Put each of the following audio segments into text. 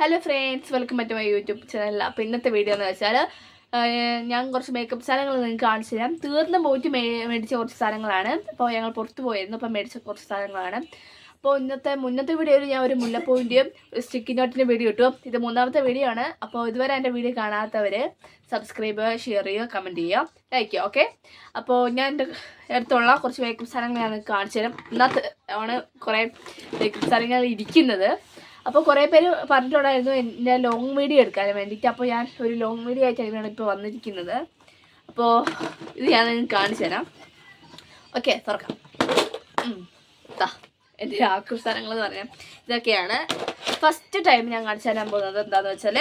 Hello friends welcome back my YouTube channel അപ്പോൾ ഇന്നത്തെ video എന്ന് വെച്ചാൽ ഞാൻ കുറച്ച് മേക്കപ്പ് സാധനങ്ങൾ നിങ്ങൾക്ക് കാണിച്ചു തരാം. തീർന്നും പോയിട്ട് മേടിച്ച കുറച്ച് സാധനങ്ങളാണ്. അപ്പോൾ ഞങ്ങൾ പുറത്ത് പോയിരുന്നു അപ്പോൾ മേടിച്ച കുറച്ച് സാധനങ്ങളാണ്. അപ്പോൾ ഇന്നത്തെ മുന്നത്തെ വീഡിയോയിൽ ഞാൻ ഒരു മുല്ലപ്പൂവിന്റെയും ഒരു സ്റ്റിക്കി നോട്ടിന്റെ വീഡിയോ ഇട്ടു. ഇത് മൂന്നാമത്തെ വീഡിയോ ആണ്. അപ്പോൾ ഇതുവരെ എന്റെ വീഡിയോ കാണാത്തവർ സബ്സ്ക്രൈബ് ഷെയർ ചെയ്യുക കമന്റ് ചെയ്യുക. ലൈക്ക് ചെയ്യുക ഓക്കെ അപ്പോൾ ഞാൻ എന്റെ അടുത്തുള്ള കുറച്ച് മേക്കപ്പ് സാധനങ്ങൾ ഞാൻ കാണിച്ചു തരാം. ഇന്നത്തെ ആണ് കുറേ മേക്കപ്പ് സാധനങ്ങൾ ഇരിക്കുന്നത്. അപ്പോൾ കുറേ പേര് പറഞ്ഞിട്ടുണ്ടായിരുന്നു എന്റെ ലോങ് വീഡിയോ എടുക്കാൻ വേണ്ടിയിട്ട്. അപ്പോൾ ഞാൻ ഒരു ലോങ് വീഡിയോ ആയിട്ടാണ് ഇപ്പോൾ വന്നിരിക്കുന്നത്. അപ്പോൾ ഇത് ഞാൻ കാണിച്ചു തരാം. ഓക്കെ തുറക്കാം. എന്റെ ആകൃസ്ഥാനങ്ങൾ എന്ന് പറയാം. ഇതൊക്കെയാണ് ഫസ്റ്റ് ടൈം ഞാൻ കാണിച്ചു തരാൻ പോകുന്നത്. എന്താണെന്ന് വെച്ചാൽ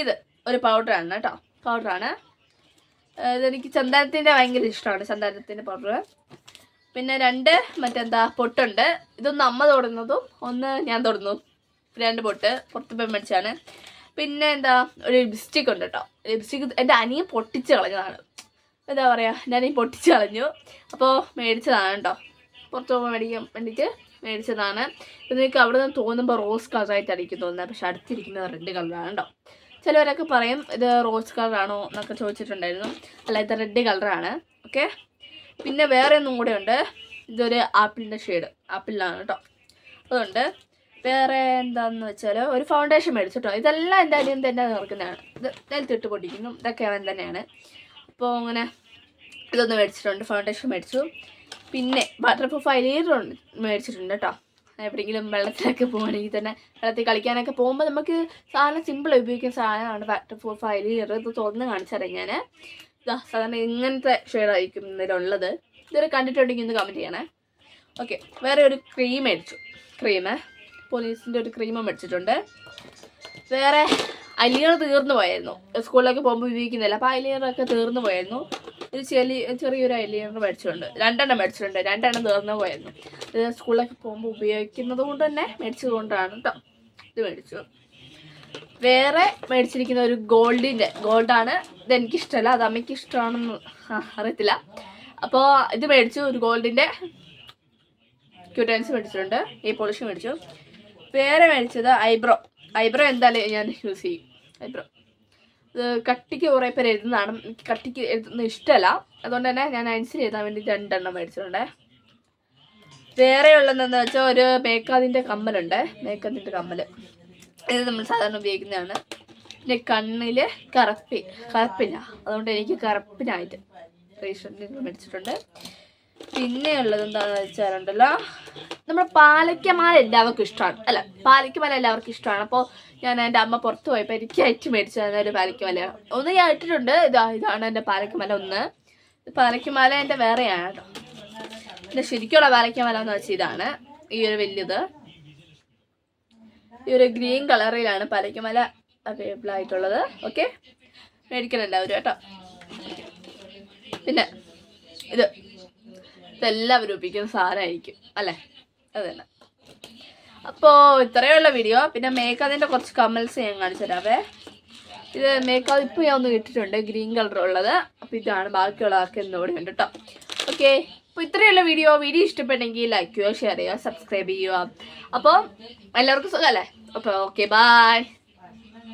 ഇത് ഒരു പൗഡറാണ് കേട്ടോ. പൗഡറാണ് ഇതെനിക്ക് ചന്ദനത്തിന്റെ ഭയങ്കര ഇഷ്ടമാണ് ചന്ദനത്തിന്റെ പൗഡർ പിന്നെ രണ്ട് മറ്റെന്താ പൊട്ടുണ്ട്. ഇതൊന്ന് അമ്മ തൊടുന്നതും ഒന്ന് ഞാൻ തൊടുന്നു. രണ്ട് പൊട്ട് പുറത്ത് പോയി മേടിച്ചാണ്. പിന്നെ എന്താ ഒരു ലിപ്സ്റ്റിക് ഉണ്ട് കേട്ടോ ലിപ്സ്റ്റിക് എന്റെ അനിയൻ പൊട്ടിച്ച് കളഞ്ഞതാണ്. എന്താ പറയുക എന്റെ അനിയൻ പൊട്ടിച്ച് കളഞ്ഞു. അപ്പോൾ മേടിച്ചതാണ് കേട്ടോ പുറത്ത് പോകുമ്പോൾ മേടിക്കാൻ വേണ്ടിയിട്ട് മേടിച്ചതാണ്. നിങ്ങൾക്ക് അവിടെ നിന്ന് തോന്നുമ്പോൾ റോസ് കളറായിട്ട് അടിക്കും തോന്നുന്നത് പക്ഷെ അടുത്തിരിക്കുന്നത് റെഡ് കളറാണ് കേട്ടോ ചിലവരൊക്കെ പറയും ഇത് റോസ് കളറാണോ എന്നൊക്കെ ചോദിച്ചിട്ടുണ്ടായിരുന്നു. അല്ല ഇത് റെഡ് കളറാണ് ഓക്കെ പിന്നെ വേറെ ഒന്നും കൂടെ ഉണ്ട്. ഇതൊരു ആപ്പിളിന്റെ ഷെയ്ഡ്. ആപ്പിളിലാണ് കേട്ടോ. അതുണ്ട്. വേറെ എന്താണെന്ന് വെച്ചാൽ ഒരു ഫൗണ്ടേഷൻ മേടിച്ചു കേട്ടോ ഇതെല്ലാം എന്റെ അനിയൻ തന്നെ നിറക്കുന്നതാണ് ഇത് നിലത്തിട്ട് പൊട്ടിക്കുന്നു ഇതൊക്കെ അവൻ തന്നെയാണ്. അപ്പോൾ അങ്ങനെ ഇതൊന്ന് മേടിച്ചിട്ടുണ്ട്. ഫൗണ്ടേഷൻ മേടിച്ചു. പിന്നെ വാട്ടർ പ്രൂഫ് ഐലൈനർ മേടിച്ചിട്ടുണ്ട് കേട്ടോ. എവിടെയെങ്കിലും വെള്ളത്തിലൊക്കെ പോകുകയാണെങ്കിൽ തന്നെ വെള്ളത്തിൽ കളിക്കാനൊക്കെ പോകുമ്പോൾ നമുക്ക് സാധനം സിമ്പിൾ ഉപയോഗിക്കുന്ന സാധനമാണ് വാട്ടർ പ്രൂഫ് ഐലൈനർ ഇത് തുറന്ന് കാണിച്ചറിയാം ഞാൻ സാധാരണ ഇങ്ങനത്തെ ഷെയ്ഡായിരിക്കും ഇതിലുള്ളത്. ഇതുവരെ കണ്ടിട്ടുണ്ടെങ്കിൽ ഒന്ന് കമന്റ് ചെയ്യണേ. ഓക്കെ വേറെ ഒരു ക്രീം മേടിച്ചു. ക്രീം പോലീസിന്റെ ഒരു ക്രീം മേടിച്ചിട്ടുണ്ട്. വേറെ അലിയർ തീർന്നു പോയായിരുന്നു. സ്കൂളിലൊക്കെ പോകുമ്പോൾ ഉപയോഗിക്കുന്നില്ല അപ്പോൾ അലിയറൊക്കെ തീർന്നു പോയായിരുന്നു. ഒരു ചെലി ചെറിയൊരു അലിയർ മേടിച്ചിട്ടുണ്ട്. രണ്ടെണ്ണം മേടിച്ചിട്ടുണ്ട്. രണ്ടെണ്ണം തീർന്നു പോയായിരുന്നു. ഇത് സ്കൂളിലൊക്കെ പോകുമ്പോൾ ഉപയോഗിക്കുന്നത് കൊണ്ട് തന്നെ മേടിച്ചത് കൊണ്ടാണ് കേട്ടോ ഇത് മേടിച്ചു. വേറെ മേടിച്ചിരിക്കുന്ന ഒരു ഗോൾഡിന്റെ ഗോൾഡാണ് ഇത് എനിക്കിഷ്ടമല്ല അത് അമ്മയ്ക്ക് ഇഷ്ടമാണെന്ന് അറിയത്തില്ല. അപ്പോൾ ഇത് മേടിച്ചു ഒരു ഗോൾഡിന്റെ ക്യൂട്ടൻസ് മേടിച്ചിട്ടുണ്ട് ഈ പോളിഷ് മേടിച്ചു. വേറെ മേടിച്ചത് ഐബ്രോ. ഐബ്രോ എന്തായാലും ഞാൻ യൂസ് ചെയ്യും. ഐബ്രോ. ഇത് കട്ടിക്ക് കുറേ പേര് എഴുതുന്നതാണ്. എനിക്ക് കട്ടിക്ക് എഴുതുന്ന ഇഷ്ടമല്ല. അതുകൊണ്ട് തന്നെ ഞാൻ അനുസരിച്ച് എഴുതാൻ വേണ്ടി രണ്ടെണ്ണം മേടിച്ചിട്ടുണ്ട്. വേറെ ഉള്ളതെന്ന് വെച്ചാൽ ഒരു മേക്കാതിന്റെ കമ്മലുണ്ട്. മേക്കാതിന്റെ കമ്മൽ ഇത് നമ്മൾ സാധാരണ ഉപയോഗിക്കുന്നതാണ്. പിന്നെ കണ്ണിൽ കറുപ്പി കറുപ്പില്ല. അതുകൊണ്ട് എനിക്ക് കറുപ്പിനായിട്ട് റീസെന്റ് മേടിച്ചിട്ടുണ്ട്. പിന്നെ ഉള്ളത് എന്താണെന്ന് വെച്ചാലുണ്ടല്ലോ നമ്മൾ പാലയ്ക്കമാല എല്ലാവർക്കും ഇഷ്ടമാണ്. അല്ല പാലയ്ക്കമാല എല്ലാവർക്കും ഇഷ്ടമാണ്. അപ്പോൾ ഞാൻ എന്റെ അമ്മ പുറത്ത് പോയപ്പോൾ എനിക്ക് അയച്ച് മേടിച്ചു തന്ന ഒരു പാലയ്ക്കമാല ഒന്ന് ഞാൻ ഇട്ടിട്ടുണ്ട്. ഇതാ ഇതാണ് എന്റെ പാലയ്ക്കമാല ഒന്ന്. പാലയ്ക്കമാല എന്റെ വേറെയാണ് കേട്ടോ. എന്റെ ശരിക്കുള്ള പാലയ്ക്കമാല എന്ന് വെച്ചാൽ ഇതാണ്. ഈ ഒരു വലിയത് ഈ ഒരു ഗ്രീൻ കളറിലാണ് പലയ്ക്കുമല അവൈലബിൾ ആയിട്ടുള്ളത്. ഓക്കെ മേടിക്കണം എല്ലാവരും കേട്ടോ. പിന്നെ ഇത് ഇതെല്ലാവരും ഒപ്പിക്കുന്ന സാധനമായിരിക്കും അല്ലേ? അത് തന്നെ. അപ്പോൾ ഇത്രയുള്ള വീഡിയോ പിന്നെ മേക്കതിന്റെ കുറച്ച് കമൽസ് ഞാൻ കാണിച്ചു തരാവേ. ഇത് മേക്കപ്പ് ഇപ്പോൾ ഞാൻ ഒന്ന് ഇട്ടിട്ടുണ്ട് ഗ്രീൻ കളർ ഉള്ളത്. അപ്പോൾ ഇതാണ് ബാക്കിയുള്ളതൊക്കെ എന്നോട് ഉണ്ട് കേട്ടോ. ഓക്കെ അപ്പോൾ ഇത്രയുള്ള വീഡിയോ വീഡിയോ ഇഷ്ടപ്പെട്ടെങ്കിൽ ലൈക്ക് ചെയ്യുക ഷെയർ ചെയ്യുക സബ്സ്ക്രൈബ് ചെയ്യുക. അപ്പോൾ എല്ലാവർക്കും സുഖമല്ലേ അപ്പോൾ ഓക്കെ ബായ്